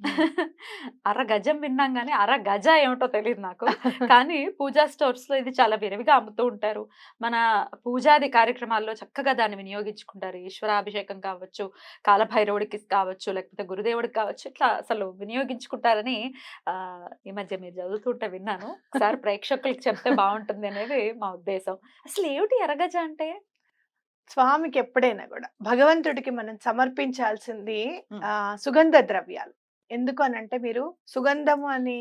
అరగజం విన్నాం కానీ అర గజ ఏమిటో తెలియదు నాకు. కానీ పూజా స్టోర్స్లో ఇది చాలా విరివిగా అమ్ముతూ ఉంటారు. మన పూజాది కార్యక్రమాల్లో చక్కగా దాన్ని వినియోగించుకుంటారు. ఈశ్వరాభిషేకం కావచ్చు కాలభైరవుడికి కావచ్చు లేకపోతే గురుదేవుడికి కావచ్చు ఇట్లా అసలు వినియోగించుకుంటారని ఆ ఈ మధ్య మీరు చదువుతుంటే విన్నాను. ఒకసారి ప్రేక్షకులకి చెప్తే బాగుంటుంది అనేది మా ఉద్దేశం. అసలు ఏమిటి ఎర్రగజ అంటే? స్వామికి ఎప్పుడైనా కూడా భగవంతుడికి మనం సమర్పించాల్సింది సుగంధ ద్రవ్యాలు. ఎందుకు అని అంటే మీరు సుగంధము అని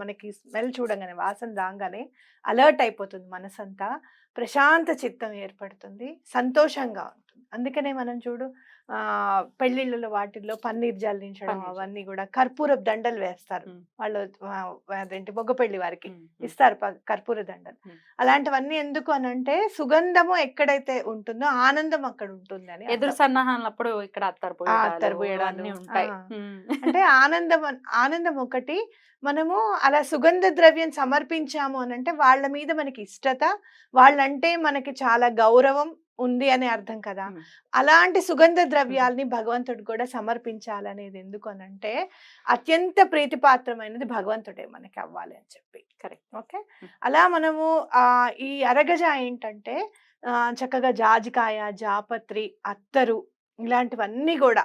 మనకి స్మెల్ చూడగానే వాసన రాగానే అలర్ట్ అయిపోతుంది మనసంతా. ప్రశాంత చిత్తం ఏర్పడుతుంది. సంతోషంగా ఉంటుంది. అందుకనే మనం చూడు పెళ్ళిళ్ళలో వాటిల్లో పన్నీర్ జల్లించడం. అవన్నీ కూడా కర్పూర దండలు వేస్తారు. వాళ్ళు అదేంటి మొగ పెళ్ళి వారికి ఇస్తారు కర్పూర దండలు. అలాంటివన్నీ ఎందుకు అని అంటే సుగంధము ఎక్కడైతే ఉంటుందో ఆనందం అక్కడ ఉంటుంది అని ఎదురు. సన్నాహాలప్పుడు ఇక్కడ అత్తరు పోయడాలు, అత్తరు పోయడాలు, అన్నీ ఉంటాయి. అంటే ఆనందం ఆనందం ఒకటి మనము అలా సుగంధ ద్రవ్యం సమర్పించాము అని అంటే వాళ్ళ మీద మనకి ఇష్టత వాళ్ళంటే మనకి చాలా గౌరవం ఉంది అని అర్థం కదా. అలాంటి సుగంధ ద్రవ్యాల్ని భగవంతుడు కూడా సమర్పించాలనేది ఎందుకు అని అంటే అత్యంత ప్రీతిపాత్రమైనది భగవంతుడే మనకి అవ్వాలి అని చెప్పి. Correct. ఓకే. అలా మనము ఆ ఈ అరగజ ఏంటంటే చక్కగా జాజికాయ జాపత్రి అత్తరు ఇలాంటివన్నీ కూడా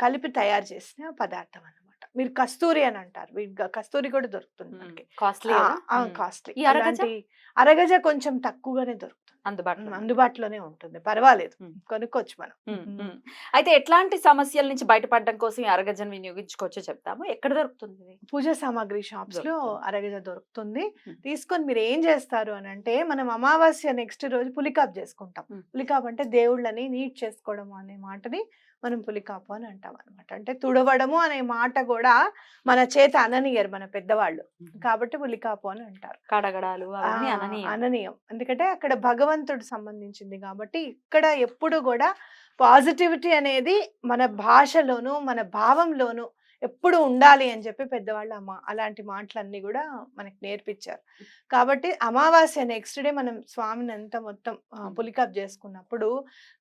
కలిపి తయారు చేసిన పదార్థం అన్నమాట. మీరు కస్తూరి అని అంటారు. కస్తూరి కూడా దొరుకుతుంది మనకి. Costly costly? అరగజ కొంచెం తక్కువగానే దొరుకుతుంది. అందుబాటులో అందుబాటులోనే ఉంటుంది పర్వాలేదు. కొనుక్కోవచ్చు మనం. అయితే ఎట్లాంటి సమస్యల నుంచి బయటపడడం కోసం అరగజను వినియోగించుకోవచ్చో చెప్తాము ఎక్కడ దొరుకుతుంది? పూజ సామాగ్రి షాప్స్లో. అరగజ దొరుకుతుంది. తీసుకొని మీరు ఏం చేస్తారు అని అంటే మనం అమావాస్య నెక్స్ట్ రోజు పులికాప్ చేసుకుంటాం. పులికాప్ అంటే దేవుళ్ళని నీట్ చేసుకోవడం అనే మాటని మనం పులికాపు అని అంటాం అనమాట అంటే తుడవడము అనే మాట కూడా మన చేత అననీయరు మన పెద్దవాళ్ళు. కాబట్టి పులికాపు అని అంటారు. కడగడాలు. అననీయం. ఎందుకంటే అక్కడ భగవంతుడు సంబంధించింది కాబట్టి ఇక్కడ ఎప్పుడు కూడా పాజిటివిటీ అనేది మన భాషలోను మన భావంలోను ఎప్పుడు ఉండాలి అని చెప్పి పెద్దవాళ్ళు అమ్మ అలాంటి మాటలన్నీ కూడా మనకి నేర్పించారు కాబట్టి అమావాస్య నెక్స్ట్ డే మనం స్వామిని అంతా మొత్తం. పులికప్ చేసుకున్నప్పుడు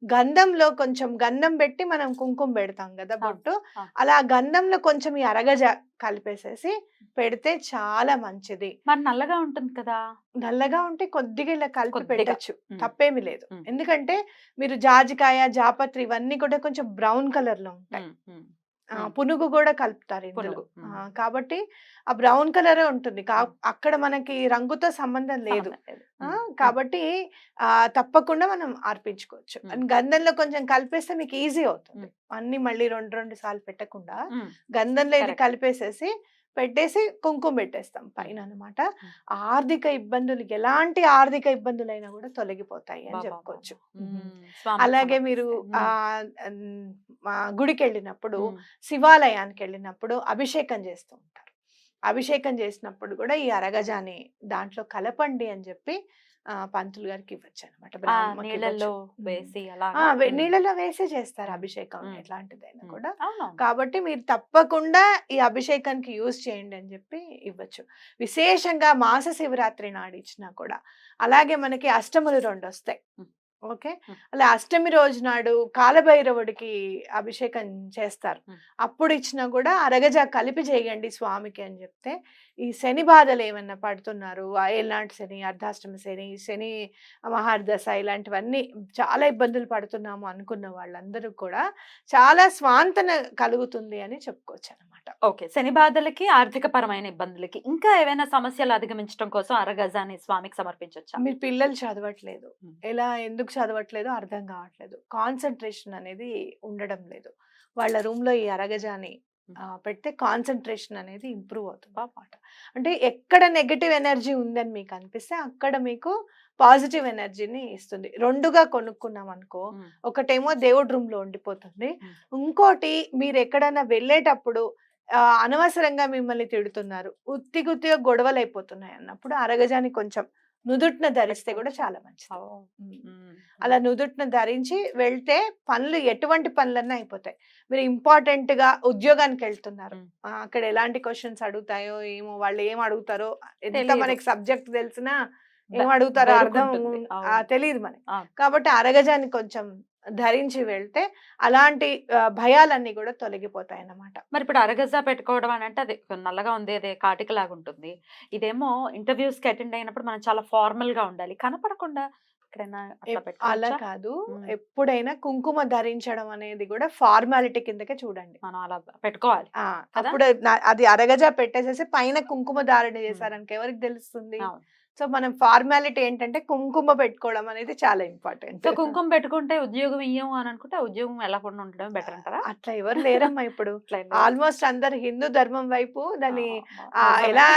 గంధంలో కొంచెం గంధం పెట్టి మనం కుంకుమ పెడతాం కదా బొట్టు. అలా గంధంలో కొంచెం ఈ అరగజ కలిపేసేసి పెడితే చాలా మంచిది మరి నల్లగా ఉంటుంది కదా నల్లగా ఉంటే కొద్దిగా ఇలా కలిపి. పెట్టచ్చు. తప్పేమి లేదు. ఎందుకంటే మీరు జాజికాయ జాపత్రి ఇవన్నీ కూడా కొంచెం బ్రౌన్ కలర్లో ఉంటాయి. పునుగు కూడా కలుపుతారు ఇందులో. కాబట్టి ఆ బ్రౌన్ కలరే ఉంటుంది. అక్కడ మనకి రంగుతో సంబంధం లేదు. కాబట్టి ఆ తప్పకుండా మనం అర్పించుకోవచ్చు. అండ్ గంధంలో కొంచెం కలిపేస్తే మీకు ఈజీ అవుతుంది. అన్ని మళ్ళీ రెండు రెండు సార్లు పెట్టకుండా గంధంలో ఇది. కలిపేసేసి పెట్టేసి కుంకుమ పెట్టేస్తాం పైన అనమాట. ఆర్థిక ఇబ్బందులు ఎలాంటి ఆర్థిక ఇబ్బందులైనా కూడా తొలగిపోతాయి అని చెప్పుకోవచ్చు. అలాగే మీరు. ఆ గుడికి వెళ్ళినప్పుడు శివాలయానికి వెళ్ళినప్పుడు అభిషేకం చేస్తూ ఉంటారు. అభిషేకం చేసినప్పుడు కూడా ఈ అరగజాని దాంట్లో కలపండి అని చెప్పి పంతులు గారికి ఇవ్వచ్చు అనమాట నీళ్ళలో వేసే చేస్తారు అభిషేకం. ఎట్లాంటిదైనా కూడా. కాబట్టి మీరు తప్పకుండా ఈ అభిషేకానికి యూజ్ చేయండి అని చెప్పి ఇవ్వచ్చు. విశేషంగా మాస శివరాత్రి నాడు ఇచ్చినా కూడా. అలాగే మనకి అష్టములు రెండు వస్తాయి. ఓకే. అలా అష్టమి రోజు నాడు కాలభైరవుడికి అభిషేకం చేస్తారు. అప్పుడు ఇచ్చినా కూడా అరగజా కలిపి చేయండి స్వామికి అని చెప్తే ఈ శని బాధలు ఏమన్నా పడుతున్నారు? ఆ ఏలాంటి శని అర్ధాష్టమి శని శని మహార్దశ ఇలాంటివన్నీ చాలా ఇబ్బందులు పడుతున్నాము అనుకున్న వాళ్ళందరూ కూడా చాలా స్వాంతన కలుగుతుంది అని చెప్పుకోవచ్చు అనమాట ఓకే. శని బాధలకి ఆర్థిక పరమైన ఇబ్బందులకి ఇంకా ఏవైనా సమస్యలు అధిగమించడం కోసం అరగజాని స్వామికి సమర్పించవచ్చా మీరు పిల్లలు చదవట్లేదు. ఎలా? ఎందుకు చదవట్లేదో అర్థం కావట్లేదు. కాన్సన్ట్రేషన్ అనేది ఉండడం లేదు. వాళ్ళ రూమ్లో ఈ అరగజాని. ఆ, పెడితే కాన్సన్ట్రేషన్ అనేది ఇంప్రూవ్ అవుతుంది అన్నమాట. అంటే ఎక్కడ నెగటివ్ ఎనర్జీ ఉందని మీకు అనిపిస్తే అక్కడ మీకు పాజిటివ్ ఎనర్జీని ఇస్తుంది. రెండుగా కొనుక్కున్నాం అనుకో ఒకటేమో దేవుడి రూమ్లో ఉండిపోతుంది. ఇంకోటి మీరు ఎక్కడైనా వెళ్ళేటప్పుడు ఆ, అనవసరంగా మిమ్మల్ని తిడుతున్నారు. ఉత్తి గుత్తిగా గొడవలు అయిపోతున్నాయి అన్నప్పుడు అరగజాని కొంచెం నుదుట్న ధరిస్తే కూడా చాలా మంచిది. అలా నుదుట్న ధరించి వెళ్తే పనులు ఎటువంటి పనులన్నా అయిపోతాయి. మీరు ఇంపార్టెంట్గా ఉద్యోగానికి వెళ్తున్నారు. అక్కడ ఎలాంటి క్వశ్చన్స్ అడుగుతాయో ఏమో వాళ్ళు ఏం అడుగుతారో ఎంత. మనకి సబ్జెక్ట్ తెలిసినా ఏం అడుగుతారో అర్థం. తెలియదు మనకి. కాబట్టి అరగజాన్ని కొంచెం ధరించి వెళ్తే అలాంటి భయాలన్నీ కూడా తొలగిపోతాయి అన్నమాట మరి ఇప్పుడు అరగజా పెట్టుకోవడం అని అంటే అది నల్లగా ఉంది అదే కాటిక లాగా ఉంటుంది. ఇదేమో ఇంటర్వ్యూస్కి అటెండ్ అయినప్పుడు మనం చాలా ఫార్మల్గా ఉండాలి. కనపడకుండా అలా కాదు. ఎప్పుడైనా కుంకుమ ధరించడం అనేది కూడా ఫార్మాలిటీ కిందకే చూడండి. మనం అలా పెట్టుకోవాలి? అప్పుడు అది అరగజా పెట్టేసేసి పైన కుంకుమ ధారణ చేశారనుకో ఎవరికి తెలుస్తుంది. సో మనం ఫార్మాలిటీ ఏంటంటే కుంకుమ పెట్టుకోవడం అనేది చాలా ఇంపార్టెంట్ సో కుంకుమ పెట్టుకుంటే ఉద్యోగం ఇయ్యం అని అనుకుంటే ఉద్యోగం వెళ్ళకుండా ఉండడం బెటర్ అంటారా అట్లా ఎవరు లేరమ్మా ఇప్పుడు. ఆల్మోస్ట్ అందరు హిందూ ధర్మం వైపు నిజమే. ఎలా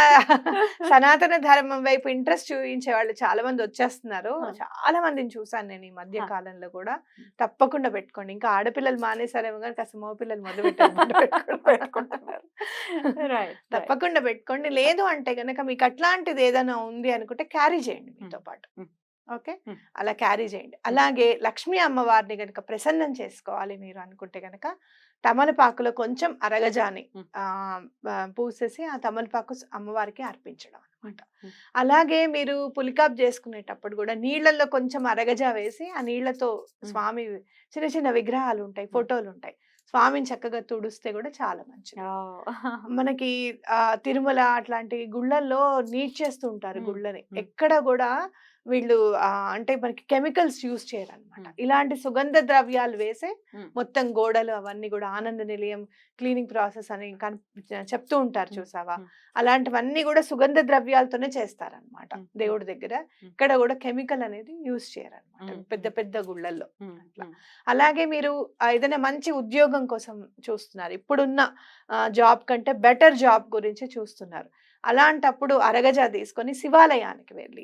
సనాతన ధర్మం వైపు ఇంట్రెస్ట్ చూపించే వాళ్ళు చాలా మంది వచ్చేస్తున్నారు. చాలా మందిని చూసాను నేను ఈ మధ్య. కాలంలో కూడా తప్పకుండా పెట్టుకోండి ఇంకా ఆడపిల్లలు మానేసారేమో కానీ కాస్త మగ పిల్లలు మొదలు పెట్టుకుంటున్నారు రైట్ తప్పకుండా పెట్టుకోండి. లేదు అంటే గనక మీకు అట్లాంటిది ఏదైనా ఉంది అనుకుంటే క్యారీ చేయండి మీతో పాటు. ఓకే. అలా క్యారీ చేయండి. అలాగే లక్ష్మీ అమ్మవారిని గనక ప్రసన్నం చేసుకోవాలి మీరు అనుకుంటే గనక తమలపాకులో కొంచెం అరగజాని పూసేసి ఆ తమలపాకు అమ్మవారికి అర్పించడం అనమాట. అలాగే మీరు పులికాప్ చేసుకునేటప్పుడు కూడా నీళ్ళల్లో కొంచెం అరగజా వేసి ఆ నీళ్ళతో స్వామి చిన్న చిన్న విగ్రహాలు ఉంటాయి ఫోటోలు ఉంటాయి. స్వామిని చక్కగా తుడిస్తే కూడా చాలా మంచిది మనకి ఆ తిరుమల అట్లాంటి గుళ్ళల్లో నీట్ చేస్తూ ఉంటారు. గుళ్ళని. ఎక్కడ కూడా వీళ్ళు అంటే మనకి కెమికల్స్ యూజ్ చేయరు అనమాట మ్మ్. ఇలాంటి సుగంధ ద్రవ్యాలు వేసే. మొత్తం గోడలు అవన్నీ కూడా ఆనంద నిలయం క్లీనింగ్ ప్రాసెస్ అని చెప్తూ ఉంటారు. చూసావా. అలాంటివన్నీ కూడా సుగంధ ద్రవ్యాలతోనే చేస్తారనమాట. దేవుడి దగ్గర. ఇక్కడ కూడా కెమికల్ అనేది యూజ్ చేయరన్నమాట మ్మ్. పెద్ద పెద్ద గుళ్ళల్లో అట్లా. అలాగే మీరు ఏదైనా మంచి ఉద్యోగం కోసం చూస్తున్నారు ఇప్పుడున్న జాబ్ కంటే బెటర్ జాబ్ గురించి చూస్తున్నారు అలాంటప్పుడు అరగజా తీసుకొని శివాలయానికి వెళ్ళి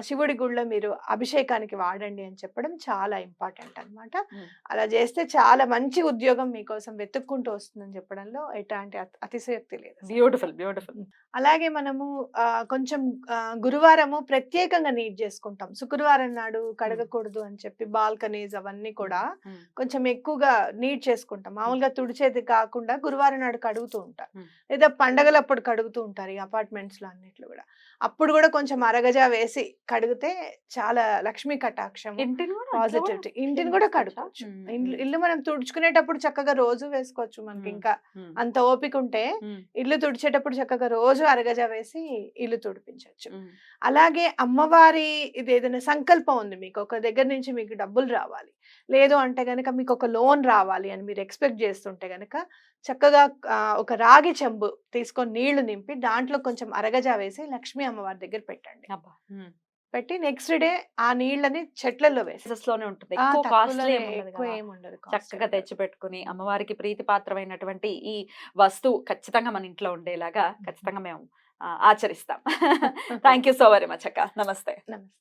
శివుడి గుళ్ళో మీరు అభిషేకానికి వాడండి అని చెప్పడం చాలా ఇంపార్టెంట్ అన్నమాట. ఉమ్. అలా చేస్తే చాలా మంచి ఉద్యోగం మీకోసం వెతుక్కుంటూ వస్తుందని చెప్పడంలో ఎట్లాంటి అత- అతిశయోక్తి లేదు. Beautiful beautiful. అలాగే మనము కొంచెం గురువారము ప్రత్యేకంగా నీట్ చేసుకుంటాం. శుక్రవారం నాడు కడగకూడదు అని చెప్పి బాల్కనీస్ అవన్నీ కూడా కొంచెం ఎక్కువగా నీట్ చేసుకుంటాం. మామూలుగా తుడిచేది కాకుండా గురువారం నాడు కడుగుతూ ఉంటారు. లేదా పండగలప్పుడు కడుగుతూ ఉంటారు ఈ అపార్ట్మెంట్స్లో అన్నిట్లో. కూడా. అప్పుడు కూడా కొంచెం అరగజా వేసి కడిగితే చాలా లక్ష్మీ కటాక్షం ఇంటిని కూడా అట్లా పాజిటివిటీ. ఇంటిని కూడా ఉమ్, ఇల్లు మనం తుడుచుకునేటప్పుడు చక్కగా రోజు వేసుకోవచ్చు మనకి. ఇంకా అంత ఓపిక ఉంటే ఇల్లు తుడిచేటప్పుడు చక్కగా రోజు అరగజా వేసి ఇల్లు తుడిపించవచ్చు అలాగే అమ్మవారి ఇది ఏదైనా సంకల్పం ఉంది మీకు. ఒక దగ్గర నుంచి మీకు డబ్బులు రావాలి. లేదు అంటే గనక మీకు ఒక లోన్ రావాలి అని మీరు ఎక్స్పెక్ట్ చేస్తుంటే గనక చక్కగా ఒక రాగి చెంబు తీసుకొని నీళ్ళు నింపి దాంట్లో కొంచెం అరగజా వేసి లక్ష్మీ అమ్మవారి దగ్గర పెట్టండి. పెట్టి నెక్స్ట్ డే ఆ నీళ్ళని చెట్లలో వేసి Prices లోనే ఉంటుంది. ఆ, ఎక్కువ కాస్ట్లీ తక్కువలోనే ఏమి ఉండదు ఎక్కువ కదా. ఏమి ఉండదు cost చక్కగా. తెచ్చి పెట్టుకుని అమ్మవారికి ప్రీతిపాత్రమైనటువంటి ఈ వస్తువు ఖచ్చితంగా మన ఇంట్లో ఉండేలాగా ఖచ్చితంగా మేము ఆచరిస్తాం. Thank you so very much అక్క. నమస్తే. నమస్తే.